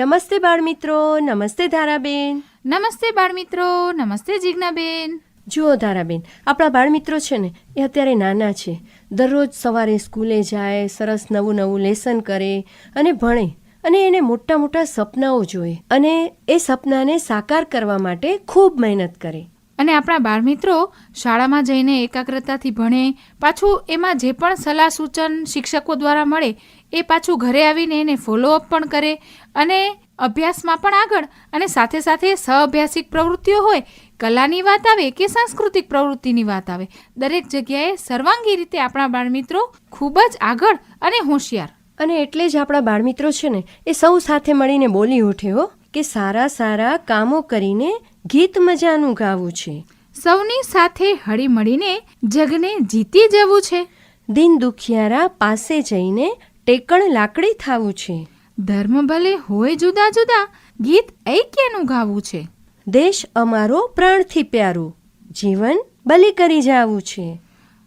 નમસ્તે બાળમિત્રો નમસ્તે ધારાબેન. નમસ્તે બાળમિત્રો નમસ્તે જિજ્ઞાબેન. જુઓ ધારાબેન આપણા બાળમિત્રો છે ને એ અત્યારે નાના છે. દરરોજ સવારે સ્કૂલે જાય સરસ નવું નવું લેસન કરે અને ભણે અને એને મોટા મોટા સપનાઓ જોઈએ અને એ સપનાને સાકાર કરવા માટે ખૂબ મહેનત કરે. અને આપણા બાળમિત્રો શાળામાં જઈને એકાગ્રતાથી ભણે, પાછું એમાં જે પણ સલાહ સૂચન શિક્ષકો દ્વારા મળે, એ પાછું ઘરે આવીને એને ફોલોઅપ પણ કરે અને અભ્યાસમાં પણ આગળ અને સાથે સાથે સહઅભ્યાસિક પ્રવૃત્તિઓ હોય, કલાની વાત આવે કે સાંસ્કૃતિક પ્રવૃત્તિની વાત આવે, દરેક જગ્યાએ સર્વાંગી રીતે આપણા બાળમિત્રો ખૂબ જ આગળ અને હોશિયાર. અને એટલે જ આપણા બાળમિત્રો છે ને, એ સૌ સાથે મળીને બોલી ઉઠે હો, કે સારા સારા કામો કરીને ગીત મજાનું ગાવું છે. સૌની સાથે હળીમળીને જગને જીતી જવું છે. દિન દુખિયારા પાસે જઈને ટેકણ લાકડી થાવું છે. ધર્મ ભલે હોય જુદા જુદા ગીત ઐક્યનું ગાવું છે. દેશ અમારો પ્રાણથી પ્યારું જીવન બલિ કરી જાવું છે.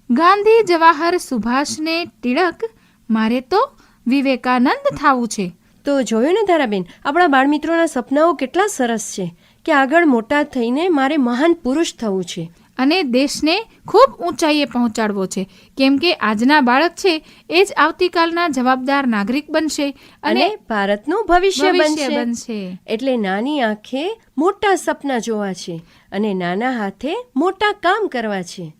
ગાંધી જવાહર સુભાષને તિળક મારે તો વિવેકાનંદ થાવું છે. તો જોયું ને તારાબેન આપણા બાળમિત્રોના સપનાઓ કેટલા સરસ છે. કે આગળ મોટા થઈને મારે મહાન પુરુષ થવું છે. અને દેશને ખૂબ ઊંચાઈએ પહોંચાડવો છે. કેમ કે આજના બાળક છે એ જ આવતીકાલના જવાબદાર નાગરિક બનશે અને ભારતનું ભવિષ્ય બનશે. એટલે નાની આંખે મોટા સપના જોવા છે અને નાના હાથે મોટા કામ કરવા છે.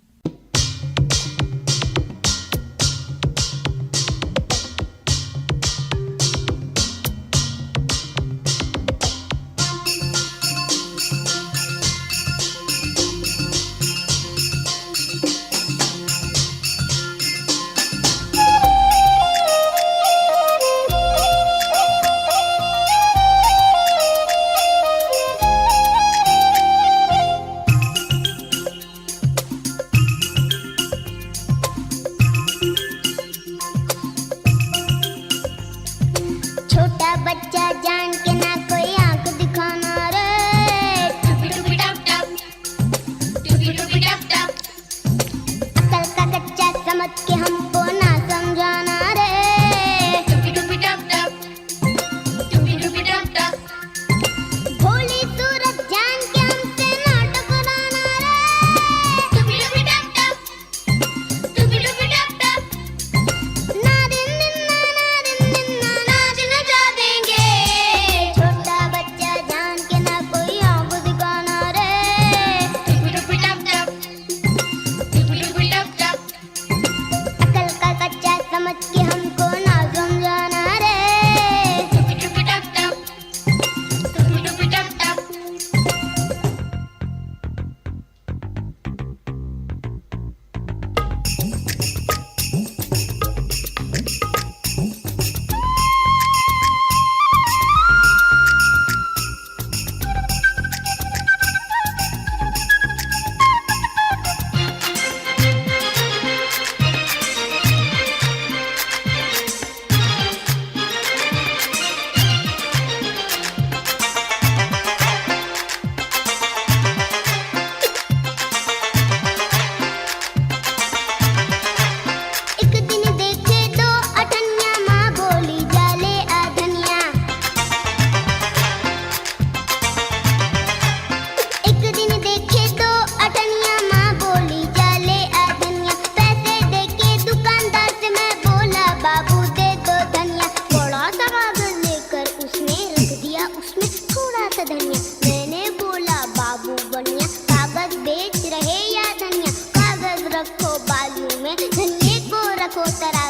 gustará.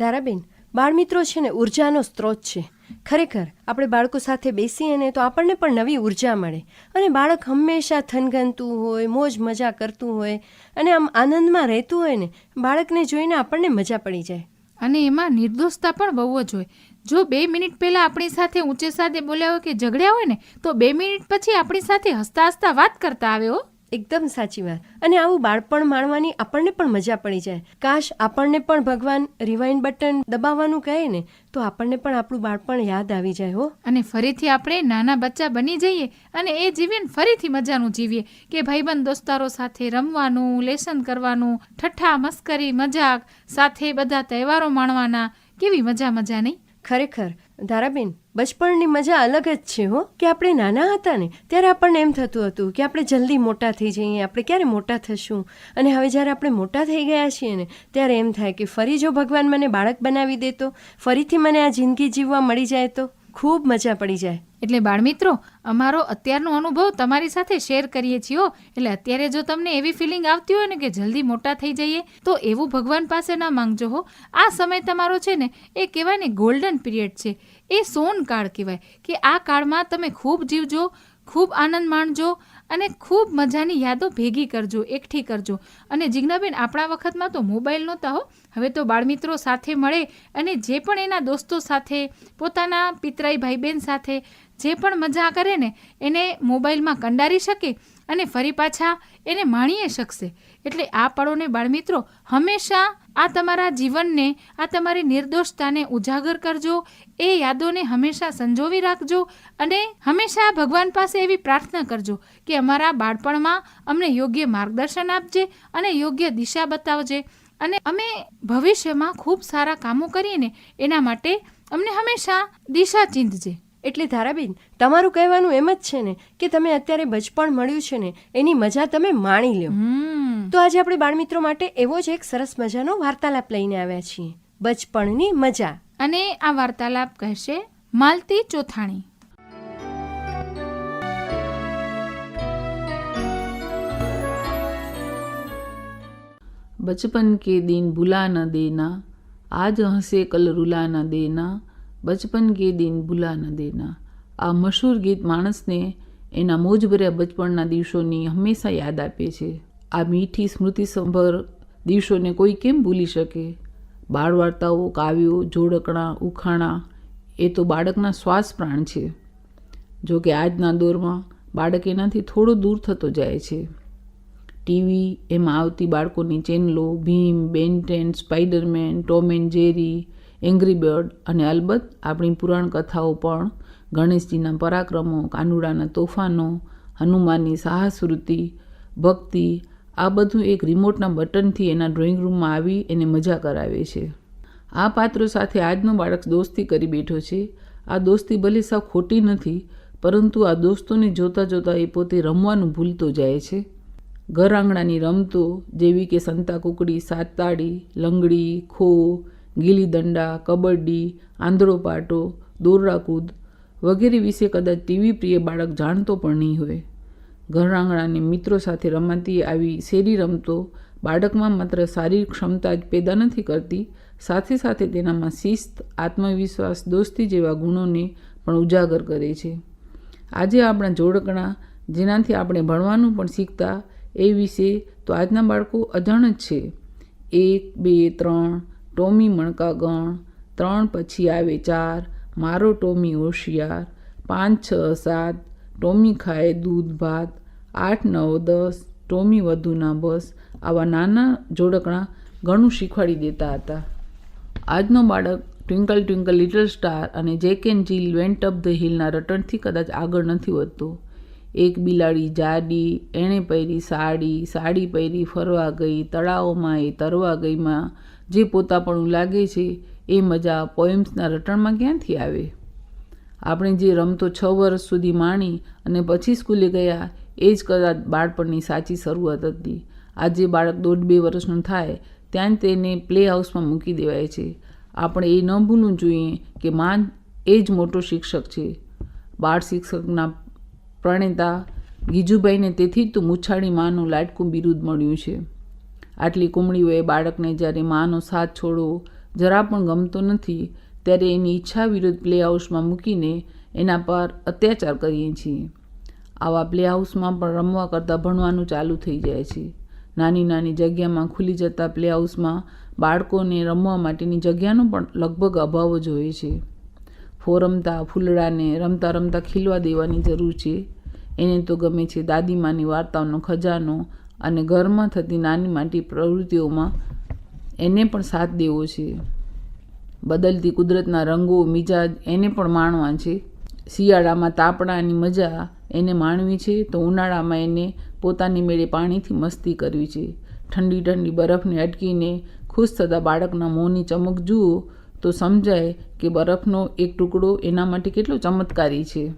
ધારાબેન, બાળમિત્રો છે ને, ઉર્જાનો સ્ત્રોત છે. ખરેખર, આપણે બાળકો સાથે બેસીએ ને તો આપણને પણ નવી ઊર્જા મળે. અને બાળક હંમેશા થનગનતું હોય, મોજ મજા કરતું હોય, અને આમ આનંદમાં રહેતું હોય ને, બાળકને જોઈને આપણને મજા પડી જાય. અને એમાં નિર્દોષતા પણ બહુ જ હોય. જો બે મિનિટ પહેલાં આપણી સાથે ઊંચે સાથે બોલ્યા હોય કે ઝઘડ્યા હોય ને, તો બે મિનિટ પછી આપણી સાથે હસતા હસતા વાત કરતા આવે હો. એકદમ સાચી વાત. અને આવું બાળપણ માણવાની આપણને પણ મજા પડી જાય. કાશ આપણને પણ ભગવાન રિવાઇન્ડ બટન દબાવવાનું કહે ને તો આપણને પણ આપણું બાળપણ યાદ આવી જાય હો. અને ફરીથી આપણે નાના બચ્ચા બની જઈએ અને એ જીવન ફરીથી મજાનું જીવીએ કે ભાઈબંધ દોસ્તારો સાથે રમવાનું લેસન કરવાનું ઠઠ્ઠા મસ્કરી મજાક સાથે બધા તહેવારો માણવાના. કેવી મજા મજા નહીં? ખરેખર. ધારાબેન, બચપણની મજા અલગ જ છે હો. કે આપણે નાના હતા ને, ત્યારે આપણને એમ થતું હતું કે આપણે જલ્દી મોટા થઈ જઈએ, આપણે ક્યારે મોટા થશું? અને હવે જ્યારે આપણે મોટા થઈ ગયા છીએ ને, ત્યારે એમ થાય કે ફરી જો ભગવાન મને બાળક બનાવી દે તો, ફરીથી મને આ જિંદગી જીવવા મળી જાય તો, ખૂબ મજા પડી જાય. એટલે બાળમિત્રો, અમારો અત્યારનો અનુભવ તમારી સાથે શેર કરીએ છીએ એટલે અત્યારે જો તમને એવી ફિલિંગ આવતી હોય ને કે જલ્દી મોટા થઈ જઈએ, તો એવું ભગવાન પાસે ના માંગજો હો. આ સમય તમારો છે ને, એ કહેવાય ને ગોલ્ડન પીરિયડ છે. એ સોન કાળ કહેવાય કે આ કાળમાં તમે ખૂબ જીવજો, ખૂબ આનંદ માણજો અને ખૂબ મજાની યાદો ભેગી કરજો, એકઠી કરજો. અને જિજ્ઞાબેન, આપણા વખતમાં તો મોબાઈલ નહોતા હો. હવે તો બાળમિત્રો સાથે મળે અને જે પણ એના દોસ્તો સાથે, પોતાના પિતરાઈ ભાઈ બહેન સાથે જે પણ મજા કરે ને, એને મોબાઈલમાં કંડારી શકે અને ફરી પાછા એને માણીએ શકશે. એટલે આ પળોને બાળમિત્રો, હંમેશા આ તમારા જીવનને, આ તમારી નિર્દોષતાને ઉજાગર કરજો, એ યાદોને હંમેશા સંજોવી રાખજો અને હંમેશા ભગવાન પાસે એવી પ્રાર્થના કરજો કે અમારા બાળપણમાં અમને યોગ્ય માર્ગદર્શન આપજે અને યોગ્ય દિશા બતાવજે. અને અમે ભવિષ્યમાં ખૂબ સારા કામો કરીએ ને એના માટે અમને હંમેશા દિશા ચિંતજે એટલે ધારાબેન તમારું કહેવાનું એમ જ છે ને કે તમે અત્યારે બચપણ મળ્યું છે ને એની મજા તમે માણી લ્યો હમ તો આજે આપણે બાળમિત્રો માટે એવો જ એક સરસ મજાનો વાર્તાલાપ લઈને આવ્યા છીએ બચપણની મજા અને આ વાર્તાલાપ કહેશે માલતી ચોથાણી बचपन के दिन भुला न देना आज हंसे कल रुला न देना બચપન કે દિન ભૂલા ન દેના. આ મશહૂર ગીત માણસને એના મોજભર્યા બચપણના દિવસોની હંમેશા યાદ આપે છે. આ મીઠી સ્મૃતિસંભર દિવસોને કોઈ કેમ ભૂલી શકે? બાળ વાર્તાઓ કાવ્યો, જોડકણા, ઉખાણા, એ તો બાળકના શ્વાસ પ્રાણ છે. જો કે આજના દોરમાં બાળક એનાથી થોડો દૂર થતો જાય છે. ટીવી એમાં આવતી બાળકોની ચેનલો, Bheem Ben Ten Spiderman, Tom and Jerry Angry Bird અને અલબત્ત આપણી પુરાણ કથાઓ પણ ગણેશજીના પરાક્રમો, કાનુડાના તોફાનો, હનુમાનની સાહસવૃત્તિ, ભક્તિ, આ બધું એક રિમોટના બટનથી એના ડ્રોઈંગ રૂમમાં આવી એને મજા કરાવે છે. આ પાત્રો સાથે આજનો બાળક દોસ્તી કરી બેઠો છે. આ દોસ્તી ભલે સાવ ખોટી નથી, પરંતુ આ દોસ્તોને જોતાં જોતાં એ પોતે રમવાનું ભૂલતો જાય છે. ઘર આંગણાની રમતો જેવી કે સંતા કુકડી સાતતાળી લંગડી, ખો ગીલી દંડા કબડ્ડી આંધળો પાટો દોરડાકૂદ વગેરે વિશે કદાચ ટીવી પ્રિય બાળક જાણતો પણ નહીં હોય. ઘર આંગણાને મિત્રો સાથે રમાતી આવી શેરી રમતો બાળકમાં માત્ર શારીરિક ક્ષમતા જ પેદા નથી કરતી, સાથે સાથે તેનામાં શિસ્ત, આત્મવિશ્વાસ, દોસ્તી જેવા ગુણોને પણ ઉજાગર કરે છે. આજે આપણા જોડકણા, જેનાથી આપણે ભણવાનું પણ શીખતા, એ વિશે તો આજના બાળકો અજાણ જ છે. એક, બે, ત્રણ ટોમી મણકા ગણ, ત્રણ પછી આવે ચાર, મારો ટોમી હોશિયાર, પાંચ, છ, સાત, ટોમી ખાય દૂધ, ભાત, આઠ, નવ, દસ, ટોમી વધુના બસ, આવા નાના જોડકણા ઘણું શીખવાડી દેતા હતા. આજનો બાળક ટ્વિંકલ ટ્વિંકલ લિટલ સ્ટાર અને Jack and Jill went up the હિલના રટણથી કદાચ આગળ નથી વધતો. એક બિલાડી જાડી, એણે પહેરી સાડી સાડી પહેરી ફરવા ગઈ, તળાવમાં એ તરવા ગઈમાં જે પોતાપણું લાગે છે એ મજા પોએમ્સના રટણમાં ક્યાંથી આવે? આપણે જે રમતો છ વર્ષ સુધી માણી અને પછી સ્કૂલે ગયા, એ જ કદાચ બાળપણની સાચી શરૂઆત હતી. આજે બાળક દોઢ બે વર્ષનું થાય, ત્યાં જ તેને પ્લે હાઉસમાં મૂકી દેવાય છે. આપણે એ ન ભૂલવું જોઈએ કે માં એ જ મોટો શિક્ષક છે. બાળ શિક્ષકના પ્રણેતા ગીજુભાઈને તેથી જ તો મુછાળી માનું લાટકું બિરુદ મળ્યું છે. આટલી કુમળીઓએ બાળકને જ્યારે માનો સાથ છોડવો જરા પણ ગમતો નથી, ત્યારે એની ઈચ્છા વિરુદ્ધ પ્લે હાઉસમાં મૂકીને એના પર અત્યાચાર કરીએ છીએ. આવા પ્લે હાઉસમાં પણ રમવા કરતાં ભણવાનું ચાલુ થઈ જાય છે. નાની નાની જગ્યામાં ખુલી જતા પ્લે હાઉસમાં બાળકોને રમવા માટેની જગ્યાનો પણ લગભગ અભાવ જ હોય છે. ફોરમતા, ફૂલડાને રમતા રમતા ખીલવા દેવાની જરૂર છે. એને તો ગમે છે દાદીમાની વાર્તાઓનો ખજાનો અને ઘરમાં થતી નાની માટી પ્રવૃત્તિઓમાં એને પણ સાથ દેવો છે. બદલતી કુદરતના રંગો, મિજાજ એને પણ માણવા છે. શિયાળામાં તાપણાની મજા એને માણવી છે તો ઉનાળામાં એને પોતાની મેળે પાણીથી મસ્તી કરવી છે. ઠંડી ઠંડી બરફને અટકીને ખુશ થતા બાળકના મોંની ચમક જુઓ તો સમજાય કે બરફનો એક ટુકડો એના માટે કેટલો ચમત્કારી છે.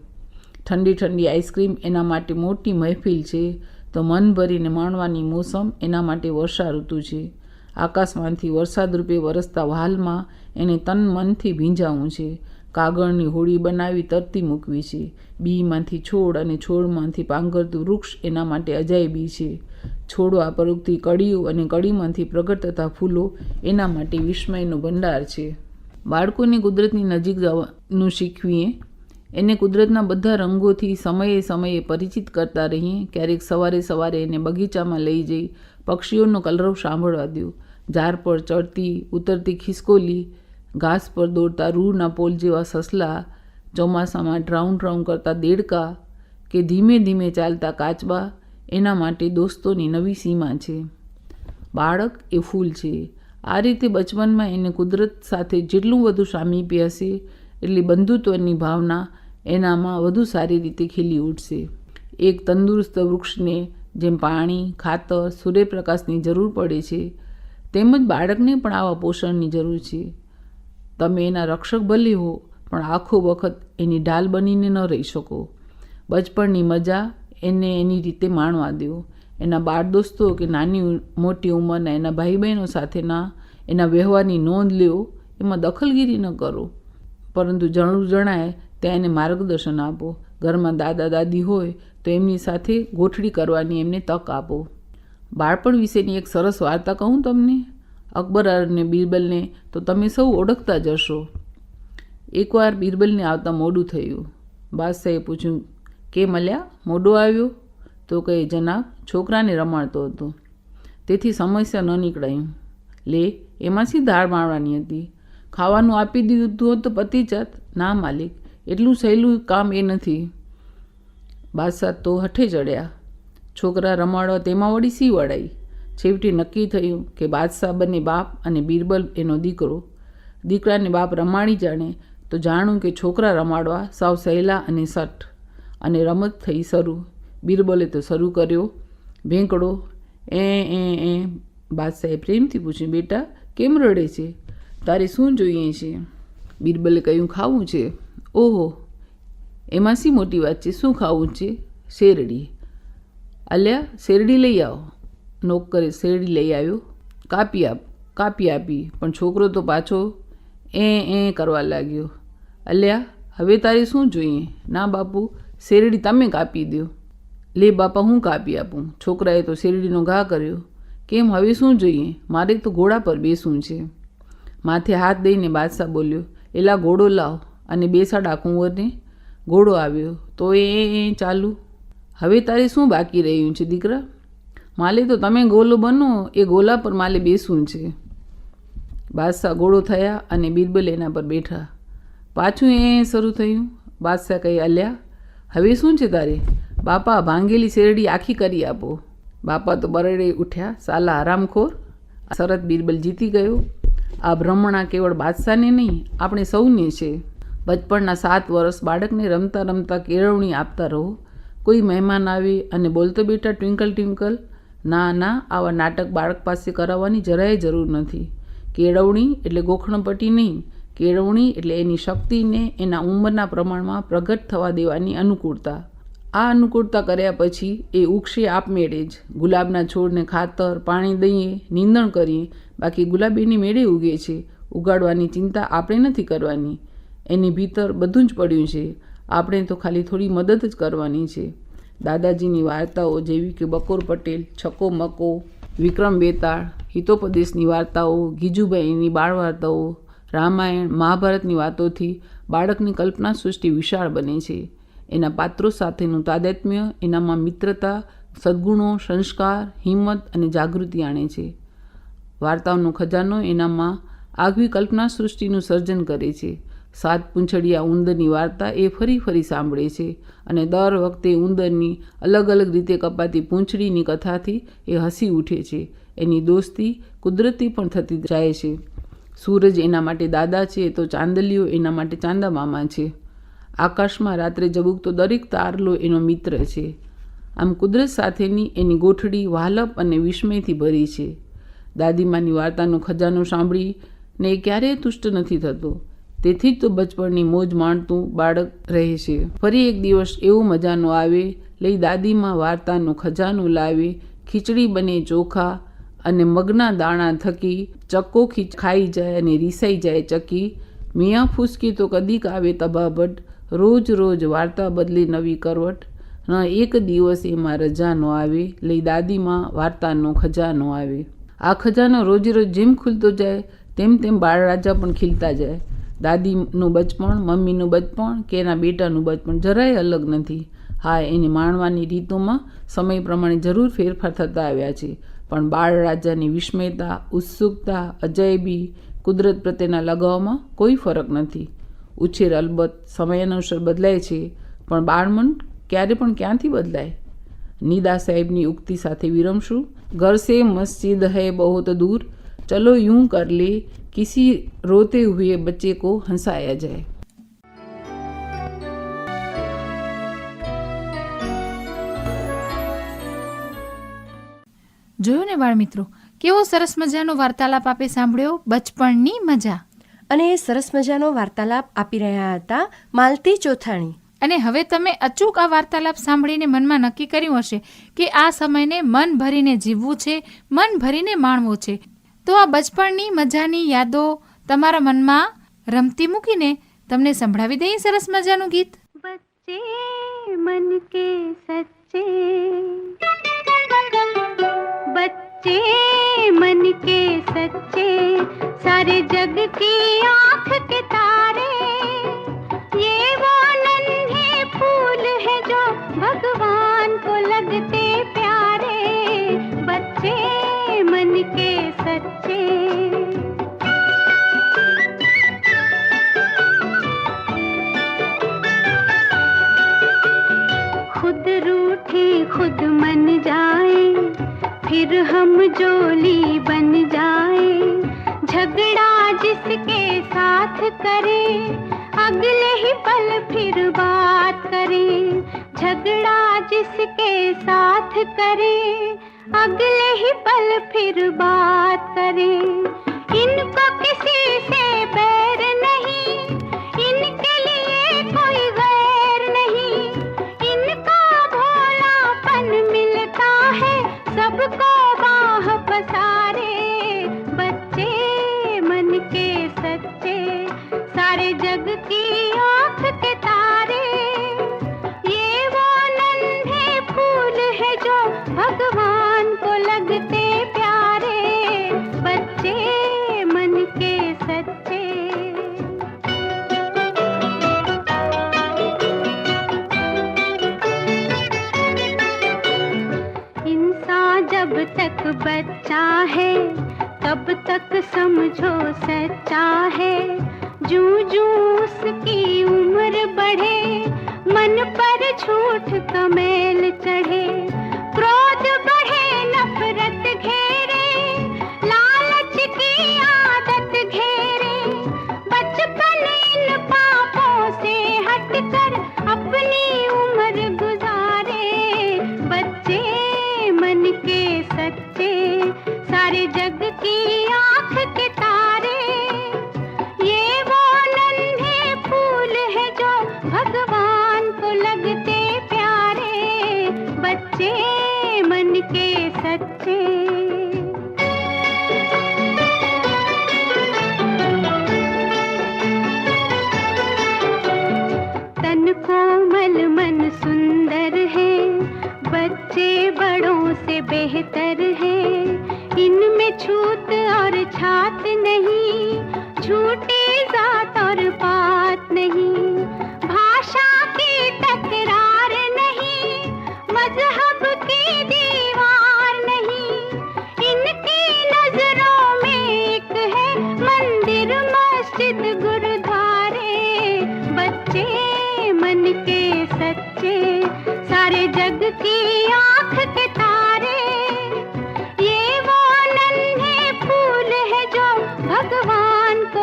ઠંડી ઠંડી આઈસ્ક્રીમ એના માટે મોટી મહેફિલ છે. તો મન ભરીને માણવાની મોસમ એના માટે વર્ષા ઋતુ છે. આકાશમાંથી વરસાદ રૂપે વરસતા વહાલમાં એને તન મનથી ભીંજાવું છે. કાગળની હોળી બનાવી તરતી મૂકવી છે. બીમાંથી છોડ અને છોડમાંથી પાંગરતું વૃક્ષ એના માટે અજાયબી છે. છોડવા પરોગતી કળીઓ અને કડીમાંથી પ્રગટ થતા ફૂલો એના માટે વિસ્મયનો ભંડાર છે. બાળકોને કુદરતની નજીક જવાનું શીખવીએ એને કુદરતના બધા રંગોથી સમયે સમયે પરિચિત કરતા રહીએ. ક્યારેક સવારે સવારે એને બગીચામાં લઈ જઈ પક્ષીઓનો કલરવ સાંભળવા દો ઝાડ પર ચડતી, ઉતરતી ખિસકોલી, ઘાસ પર દોડતા રૂના પોલ જેવા સસલા, ચોમાસામાં ડ્રાઉન ડ્રાઉન કરતા દેડકા કે ધીમે ધીમે ચાલતા કાચબા એના માટે દોસ્તોની નવી સીમા છે. બાળક એ ફૂલ છે. આ રીતે બચપનમાં એને કુદરત સાથે જેટલું વધુ સામીપ્ય હશે, એટલી બંધુત્વની ભાવના એનામાં વધુ સારી રીતે ખીલી ઉઠશે. એક તંદુરસ્ત વૃક્ષને જેમ પાણી, ખાતર, સૂર્યપ્રકાશની જરૂર પડે છે, તેમજ બાળકને પણ આવા પોષણની જરૂર છે. તમે એના રક્ષક ભલે હો, પણ આખો વખત એની ઢાલ બનીને ન રહી શકો. બચપણની મજા એને એની રીતે માણવા દો. એના બાળ દોસ્તો કે નાની મોટી ઉંમરના એના ભાઈ બહેનો સાથેના એના વ્યવહારની નોંધ લ્યો. એમાં દખલગીરી ન કરો. પરંતુ જણું જણાય ત્યાં એને માર્ગદર્શન આપો. ઘરમાં દાદા, દાદી હોય તો એમની સાથે ગોઠડી કરવાની એમને તક આપો. બાળપણ વિશેની એક સરસ વાર્તા કહું તમને? અકબર અને બિરબલને તો તમે સૌ ઓળખતા જ હશો. એકવાર બિરબલને આવતા મોડું થયું. બાદશાહે પૂછ્યું, કે મળ્યા મોડો આવ્યો? તો કહે, જનાબ, છોકરાને રમાડતો હતો. તેથી સમસ્યા ન નીકળાયું. લે, એમાં શી દાળ મારવાની હતી? ખાવાનું આપી દીધું હતું તો પતિ જાત. ના, માલિક એટલું સહેલું કામ એ નથી. બાદશાહ તો હઠે ચડ્યા. છોકરા રમાડવા તેમાં વળી સી વળાઈ છેવટે નક્કી થયું કે બાદશાહ બંને બાપ અને બિરબલ એનો દીકરો. દીકરાને બાપ રમાડી જાણે તો જાણું કે છોકરા રમાડવા સાવ સહેલા અને સઠ અને રમત થઈ શરૂ. બિરબલે તો શરૂ કર્યો. ભેંકડો, એ એ એ. બાદશાહે પ્રેમથી પૂછ્યું, બેટા, કેમ રડે છે? તારે શું જોઈએ છે? બિરબલે કહ્યું, ખાવું છે. ઓહો, એમાં શી મોટી વાત છે? શું ખાવું છે? શેરડી. અલ્યા, શેરડી લઈ આવો. નોકરે શેરડી લઈ આવ્યો. કાપી આપ, કાપી આપી, પણ છોકરો તો પાછો એ એ કરવા લાગ્યો. અલ્યા, હવે તારે શું જોઈએ? ના બાપુ, શેરડી તમે કાપી દો લે બાપા, હું કાપી આપું. છોકરાએ તો શેરડીનો ઘા કર્યો. કેમ, હવે શું જોઈએ? મારે તો ઘોડા પર બેસવું છે. માથે હાથ દઈને બાદશાહ બોલ્યો, એલા, ઘોડો લાવ. અને બેસાડા કુંવરને ઘોડો આવ્યો. તો એ ચાલુ. હવે તારે શું બાકી રહ્યું છે, દીકરા? માલે તો તમે ગોલો બનો, એ ગોલા પર માલે બેસવું છે. બાદશાહ ગોળો થયા અને બિરબલ એના પર બેઠા. પાછું એ શરૂ થયું. બાદશાહ કહે, અલ્યા, હવે શું છે તારે? બાપા, ભાંગેલી શેરડી આખી કરી આપો. બાપા તો બરડે ઉઠ્યા. સાલા, આરામખોર. શરત બિરબલ જીતી ગયો. આ ભ્રમણા કેવળ બાદશાહને નહીં, આપણે સૌને છે. બચપણના સાત વર્ષ બાળકને રમતા રમતા કેળવણી આપતા રહો. કોઈ મહેમાન આવે અને બોલતો બેટા ટ્વિંકલ ટ્વિંકલ, ના ના, આવા નાટક બાળક પાસે કરાવવાની જરાય જરૂર નથી. કેળવણી એટલે ગોખણપટ્ટી નહીં. કેળવણી એટલે એની શક્તિને એના ઉંમરના પ્રમાણમાં પ્રગટ થવા દેવાની અનુકૂળતા. આ અનુકૂળતા કર્યા પછી એ ઉગશે આપમેળે જ. ગુલાબના છોડને ખાતર, પાણી દઈએ, નીંદણ કરીએ. બાકી ગુલાબીની મેળે ઉગે છે. ઉગાડવાની ચિંતા આપણે નથી કરવાની. એની ભીતર બધું જ પડ્યું છે. આપણે તો ખાલી થોડી મદદ જ કરવાની છે. દાદાજીની વાર્તાઓ જેવી કે બકોર પટેલ, છકો મકો, વિક્રમ બેતાળ, હિતોપદેશની વાર્તાઓ, ગીજુભાઈની બાળ વાર્તાઓ રામાયણ, મહાભારતની વાતોથી બાળકની કલ્પના સૃષ્ટિ વિશાળ બને છે. એના પાત્રો સાથેનું તાદાત્મ્ય, એનામાં મિત્રતા, સદ્ગુણો, સંસ્કાર, હિંમત અને જાગૃતિ આણે છે. વાર્તાઓનો ખજાનો એનામાં આગવી કલ્પના સૃષ્ટિનું સર્જન કરે છે. સાત પૂંછડિયા ઉંદરની વાર્તા એ ફરી ફરી સાંભળે છે અને દર વખતે ઉંદરની અલગ અલગ રીતે કપાતી પૂંછડીની કથાથી એ હસી ઉઠે છે. એની દોસ્તી કુદરતી પણ થતી જાય છે. સૂરજ એના માટે દાદા છે તો ચાંદલીઓ એના માટે ચાંદા મામા છે. આકાશમાં રાત્રે ઝબૂકતો દરેક તારલો એનો મિત્ર છે. આમ કુદરત સાથેની એની ગોઠડી વાલપ અને વિસ્મયથી ભરી છે. દાદીમાની વાર્તાનો ખજાનો સાંભળીને એ ક્યારેય તુષ્ટ નથી થતો. તેથી જ તો બચપણની મોજ માણતું બાળક રહે છે. ફરી એક દિવસ એવો મજાનો આવે, લઈ દાદીમાં વાર્તાનો ખજાનો લાવે, ખીચડી બને ચોખા અને મગના દાણા થકી ચક્કો ખીચ ખાઈ જાય અને રીસાઈ જાય ચકી. મિયા ફૂસકી તો કદીક આવે તબાબટ રોજ રોજ વાર્તા બદલી નવી કરવટ. ન એક દિવસ એમાં રજા ન આવે, લઈ દાદીમાં વાર્તાનો ખજાનો આવે. આ ખજાનો રોજે રોજ જેમ ખુલતો જાય, તેમ તેમ બાળરાજા પણ ખીલતા જાય. દાદીનું બચપણ, મમ્મીનું બચપણ કે એના બેટાનું બચપણ જરાય અલગ નથી. હા, એને માણવાની રીતોમાં સમય પ્રમાણે જરૂર ફેરફાર થતા આવ્યા છે. પણ બાળ રાજાની વિસ્મયતા ઉત્સુકતા, અજાયબી, કુદરત પ્રત્યેના લગાવમાં કોઈ ફરક નથી. ઉછેર અલબત્ત સમયાનુસાર બદલાય છે, પણ બાળમન ક્યારે પણ ક્યાંથી બદલાય? નિદા સાહેબની ઉક્તિ સાથે વિરમશું. ઘર સે મસ્જિદ હૈ બહુત દૂર. ચલો યું કર લે किसी रोते हुए बच्चे को हंसाया जाए જોયું ને બાળ મિત્રો કેવો સરસ મજાનો વાર્તાલાપ આપે સાંભળ્યો બચપણની મજા અને એ સરસ મજાનો વાર્તાલાપ આપી રહ્યા હતા માલતી ચોથાણી અને હવે તમે અચૂક આ વાર્તાલાપ સાંભળીને મનમાં નક્કી કર્યું હશે કે આ સમયને મન ભરીને જીવવું છે મન ભરીને માણવું છે તો આ બચપણની મજાની યાદો તમારા મનમાં રમતી મૂકીને તમને સંભળાવી દઈએ સરસ મજાનું ગીત बच्चे मन के सच्चे बच्चे मन के सच्चे सारे जग की आंख के तारे ये वो नन्हे फूल है जो भगवान को लगते प्यारे बच्चे मन के सच्चे भगवान को लगते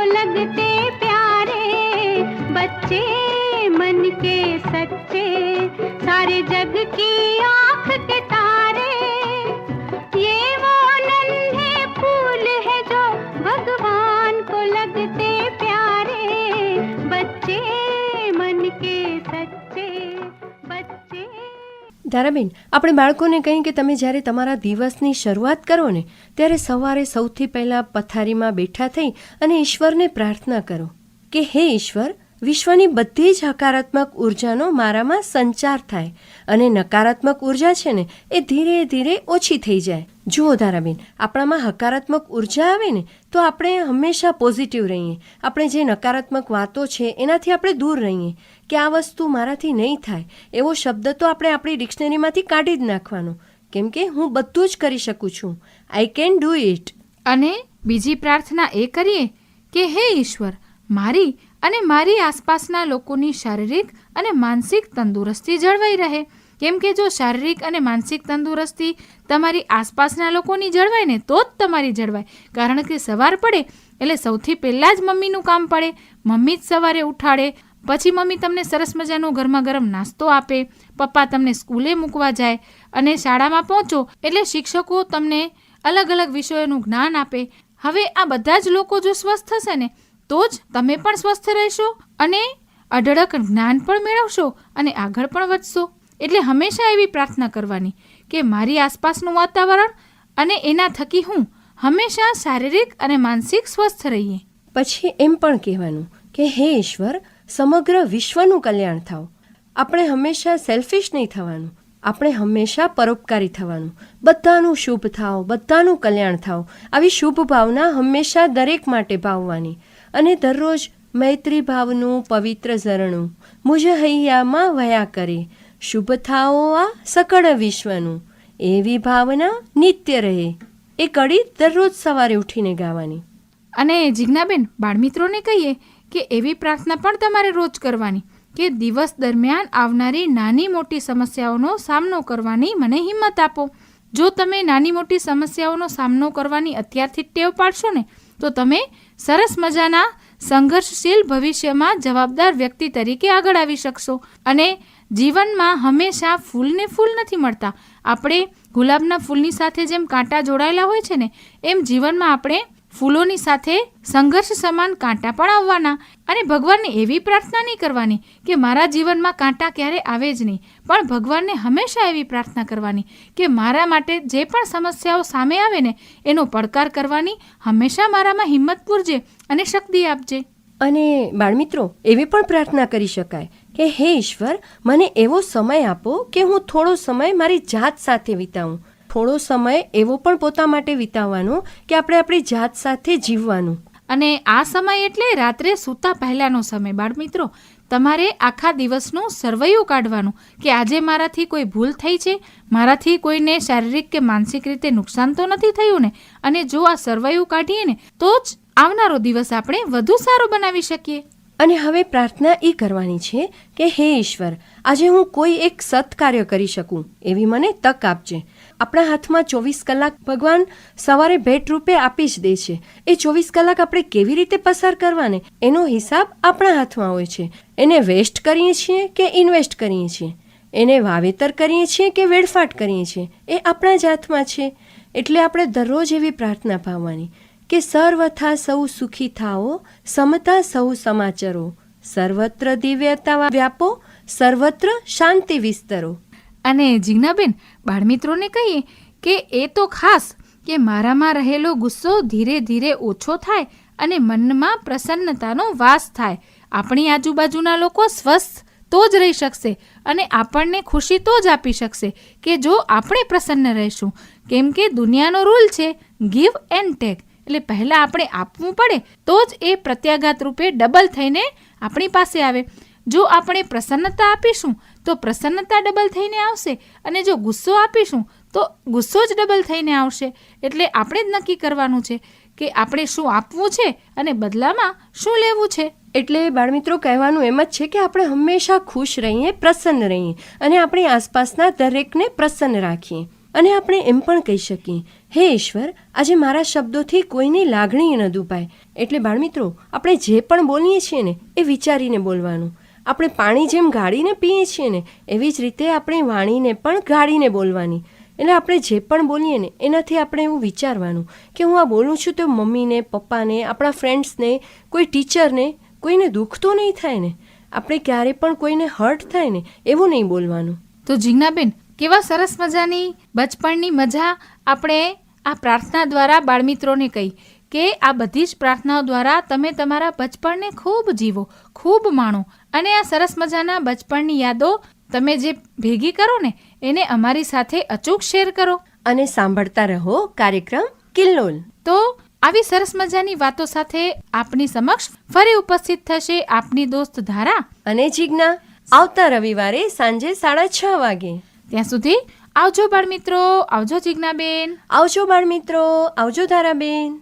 लगते प्यारे बच्चे मन के सच्चे सारे जग की आंख के ધારાબેન, આપણે બાળકોને કહીએ કે તમે જ્યારે તમારા દિવસની શરૂઆત કરો ને, ત્યારે સવારે સૌથી પહેલાં પથારીમાં બેઠા થઈ અને ઈશ્વરને પ્રાર્થના કરો કે, હે ઈશ્વર, વિશ્વની બધી જ હકારાત્મક ઉર્જાનો મારામાં સંચાર થાય અને નકારાત્મક ઊર્જા છે ને, એ ધીરે ધીરે ઓછી થઈ જાય. જુઓ ધારાબેન, આપણામાં હકારાત્મક ઊર્જા આવે ને, તો આપણે હંમેશા પોઝિટિવ રહીએ. આપણે જે નકારાત્મક વાતો છે, એનાથી આપણે દૂર રહીએ. કે આ વસ્તુ મારાથી નહીં થાય, એવો શબ્દ તો આપણે આપણી ડિક્શનરીમાંથી કાઢી જ નાખવાનો. કેમ કે હું બધું જ કરી શકું છું. આઈ કેન ડુ ઇટ અને બીજી પ્રાર્થના એ કરીએ કે, હે ઈશ્વર, મારી અને મારી આસપાસના લોકોની શારીરિક અને માનસિક તંદુરસ્તી જળવાઈ રહે. કેમ કે જો શારીરિક અને માનસિક તંદુરસ્તી તમારી આસપાસના લોકોની જળવાય ને, તો જ તમારી જળવાય. કારણ કે સવાર પડે એટલે સૌથી પહેલાં જ મમ્મીનું કામ પડે. મમ્મી જ સવારે ઉઠાડે પછી મમ્મી તમને સરસ મજાનો ગરમા ગરમ નાસ્તો આપે, પપ્પા તમને સ્કૂલે મૂકવા જાય અને શાળામાં પહોંચો એટલે શિક્ષકો તમને અલગ અલગ વિષયોનું જ્ઞાન આપે. હવે આ બધા જ લોકો જો સ્વસ્થ હશે ને, તો જ તમે પણ સ્વસ્થ રહેશો અને અઢળક જ્ઞાન પણ મેળવશો અને આગળ પણ વધશો. એટલે હંમેશા એવી પ્રાર્થના કરવાની કે મારી આસપાસનું વાતાવરણ અને એના થકી હું હંમેશા શારીરિક અને માનસિક સ્વસ્થ રહીએ. પછી એમ પણ કહેવાનું કે હે ઈશ્વર સમગ્ર વિશ્વનું કલ્યાણ થાવ. આપણે હંમેશા સેલ્ફિશ નહીં થવાનું. આપણે હંમેશા પરોપકારી થવાનું. બધાનું શુભ થાવ, બધાનું કલ્યાણ થાવ. આવી શુભ ભાવના હંમેશા દરેક માટે ભાવવાની. અને દરરોજ મૈત્રી ભાવનું, પવિત્ર ઝરણું. મુજ હૈયામાં વયા કરે. શુભ થાઓ આ સકળ વિશ્વનું. એવી ભાવના નિત્ય રહે. એ કડી દરરોજ સવારે ઉઠીને ગાવાની. અને જિજ્ઞાબેન, બાળમિત્રોને કહીએ કે એવી પ્રાર્થના પણ તમારે રોજ કરવાની કે દિવસ દરમિયાન આવનારી નાની મોટી સમસ્યાઓનો સામનો કરવાની મને હિંમત આપો. જો તમે નાની મોટી સમસ્યાઓનો સામનો કરવાની અત્યારથી ટેવ પાડશો ને, તો તમે સરસ મજાના સંઘર્ષશીલ ભવિષ્યમાં જવાબદાર વ્યક્તિ તરીકે આગળ આવી શકશો અને જીવનમાં હંમેશા ફૂલને ફૂલ નથી મળતા. આપણે ગુલાબના ફૂલની સાથે જેમ કાંટા જોડાયેલા હોય છે ને, એમ જીવનમાં આપણે ફૂલોની સાથે સંઘર્ષ સમાન કાંટા પણ આવવાના અને ભગવાનને એવી પ્રાર્થના નહીં કરવાની કે મારા જીવનમાં કાંટા ક્યારે આવે જ નહીં. પણ ભગવાનને હંમેશા એવી પ્રાર્થના કરવાની કે મારા માટે જે પણ સમસ્યાઓ સામે આવે ને, એનો પડકાર કરવાની હંમેશા મારામાં હિંમત પૂરજે અને શક્તિ આપજે. અને બાળમિત્રો, એવી પણ પ્રાર્થના કરી શકાય કે, હે ઈશ્વર, મને એવો સમય આપો કે હું થોડો સમય મારી જાત સાથે વિતાવું. થોડો સમય એવો પણ પોતા માટે વિતાવવાનો કે આપણે આપણી જાત સાથે જીવવાનું. અને આ સમય એટલે રાત્રે સૂતા પહેલાંનો સમય. બાળમિત્રો તમારે આખા દિવસનું સરવૈયું કાઢવાનું કે આજે મારાથી કોઈ ભૂલ થઈ છે? મારાથી કોઈને શારીરિક કે માનસિક રીતે નુકસાન તો નથી થયું ને? અને જો આ સરવૈયું કાઢીએ ને તો જ આવનારો દિવસ આપણે વધુ સારો બનાવી શકીએ. અને હવે પ્રાર્થના એ કરવાની છે કે હે ઈશ્વર આજે હું કોઈ એક સત્કાર્ય કરી શકું. એવી મને તક આપજે. આપણા હાથમાં ચોવીસ કલાક ભગવાન સવારે ભેટ રૂપે આપી જ દે છે. એ ચોવીસ કલાક આપણે કેવી રીતે પસાર કરવાને? એનો હિસાબ આપણા હાથમાં હોય છે. એને વેસ્ટ કરીએ છીએ કે ઇન્વેસ્ટ કરીએ છીએ? એને વાવેતર કરીએ છીએ કે વેડફાટ કરીએ છીએ? એ આપણા જ હાથમાં છે. એટલે આપણે દરરોજ એવી પ્રાર્થના પામવાની કે સર્વથા સૌ સુખી થાઓ, સમતા સૌ સમાચરો. સર્વત્ર દિવ્યતા વ્યાપો, સર્વત્ર શાંતિ વિસ્તરો. અને જીજ્ઞાબેન, બાળમિત્રોને કહીએ કે એ તો ખાસ કે મારામાં રહેલો ગુસ્સો ધીરે ધીરે ઓછો થાય અને મનમાં પ્રસન્નતાનો વાસ થાય. આપણી આજુબાજુના લોકો સ્વસ્થ તો જ રહી શકશે અને આપણને ખુશી તો જ આપી શકશે કે જો આપણે પ્રસન્ન રહીશું. કેમ કે દુનિયાનો રૂલ છે ગીવ એન્ડ ટેક એટલે પહેલાં આપણે આપવું પડે તો જ એ પ્રત્યાઘાત રૂપે ડબલ થઈને આપણી પાસે આવે. જો આપણે પ્રસન્નતા આપીશું, તો પ્રસન્નતા ડબલ થઈને આવશે અને જો ગુસ્સો આપીશું, તો ગુસ્સો જ ડબલ થઈને આવશે. એટલે આપણે જ નક્કી કરવાનું છે કે આપણે શું આપવું છે અને બદલામાં શું લેવું છે. એટલે બાળમિત્રો, કહેવાનું એમ જ છે કે આપણે હંમેશા ખુશ રહીએ, પ્રસન્ન રહીએ અને આપણી આસપાસના દરેકને પ્રસન્ન રાખીએ. અને આપણે એમ પણ કહી શકીએ, હે ઈશ્વર, આજે મારા શબ્દોથી કોઈની લાગણી ન દુભાય. એટલે બાળમિત્રો, આપણે જે પણ બોલીએ છીએ ને, એ વિચારીને બોલવાનું. આપણે પાણી જેમ ગાળીને પીએ છીએ ને, એવી જ રીતે આપણે વાણીને પણ ગાળીને બોલવાની. એટલે આપણે જે પણ બોલીએ ને, એનાથી આપણે એવું વિચારવાનું કે હું આ બોલું છું તો મમ્મીને, પપ્પાને, આપણા ફ્રેન્ડ્સને, કોઈ ટીચરને, કોઈને દુઃખ તો નહીં થાય ને? આપણે ક્યારે પણ કોઈને હર્ટ થાય ને, એવું નહીં બોલવાનું. તો જીજ્ઞાબેન, કેવા સરસ મજાની બચપણની મજા આપણે આ પ્રાર્થના દ્વારા બાળમિત્રોને કહી. કે આ બધી જ પ્રાર્થનાઓ દ્વારા તમે તમારા બચપણને ખૂબ જીવો ખૂબ માણો અને આ સરસ મજાના બચપણની યાદો તમે જે ભેગી કરો ને એને અમારી સાથે અચૂક શેર કરો. અને સાંભળતા રહો કાર્યક્રમ કિલ્લોલ. તો આવી સરસ મજાની વાતો સાથે આપની સમક્ષ ફરી ઉપસ્થિત થશે આપની દોસ્ત ધારા. અને જીજ્ઞા આવતા રવિવારે સાંજે સાડા છ વાગે. ત્યાં સુધી આવજો બાળમિત્રો આવજો જીજ્ઞાબેન. આવજો બાળમિત્રો આવજો ધારાબેન.